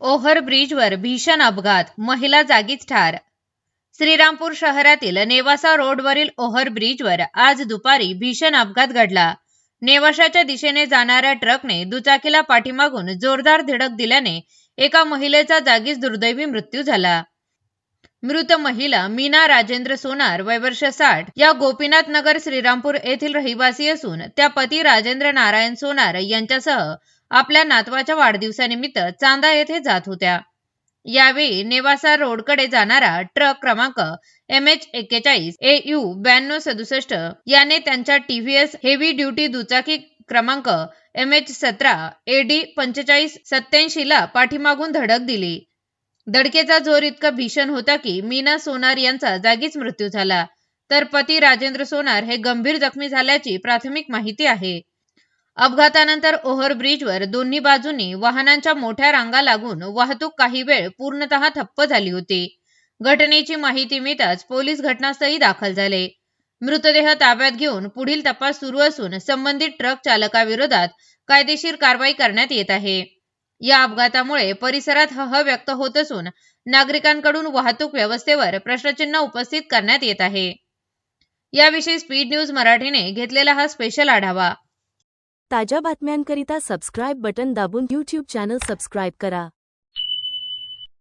Over ब्रिजवर भीषण अपघात महिला जागीच ठार. श्रीरामपूर शहरातील नेवासा रोडवरील ओव्हर ब्रिजवर आज दुपारी भीषण अपघात घडला. नेवाशाच्या दिशेने जाणाऱ्या ट्रकने दुचाकीला पाठीमागून जोरदार धडक दिल्याने एका महिलेचा जागीच दुर्दैवी मृत्यू झाला. मृत महिला मीना राजेंद्र सोनार वय वर्ष साठ या गोपीनाथ नगर श्रीरामपूर येथील रहिवासी असून त्या पती राजेंद्र नारायण सोनार यांच्यासह आपल्या नातवाच्या वाढदिवसानिमित्त चांदा येथे जात होत्या. यावेळी नेवासा रोडकडे जाणारा ट्रक क्रमांक एम एच एक्केचाळीस ए यू ब्याण्णव सदुसष्ट याने त्यांच्या टीव्हीएस हेवी ड्युटी दुचाकी क्रमांक एम एच सतरा ए डी पंचेचाळीस सत्याऐंशी ला पाठीमागून धडक दिली. दडकेचा जोर इतका भीषण होता की मीना सोनार यांचा जागीच मृत्यू झाला. तर पती राजेंद्र सोनार हे गंभीर जखमी झाल्याची प्राथमिक माहिती आहे. अपघातानंतर ओव्हर ब्रिजवर दोन्ही बाजूंनी वाहनांच्या मोठ्या रांगा लागून वाहतूक काही वेळ पूर्णतः ठप्प झाली होती. घटनेची माहिती मिळताच पोलीस घटनास्थळी दाखल झाले. मृतदेह ताब्यात घेऊन पुढील तपास सुरू असून संबंधित ट्रक चालकाविरोधात कायदेशीर कारवाई करण्यात येत आहे. या अपघातामुळे परिसरात हह व्यक्त होत असून नागरिकांकडून वाहतूक व्यवस्थेवर प्रश्नचिन्ह उपस्थित करण्यात येत आहे. याविषयी स्पीड न्यूज मराठीने घेतलेला हा स्पेशल आढावा. ताज्या बातम्यांकरिता सबस्क्राईब बटन दाबून यूट्यूब चॅनल सबस्क्राईब करा.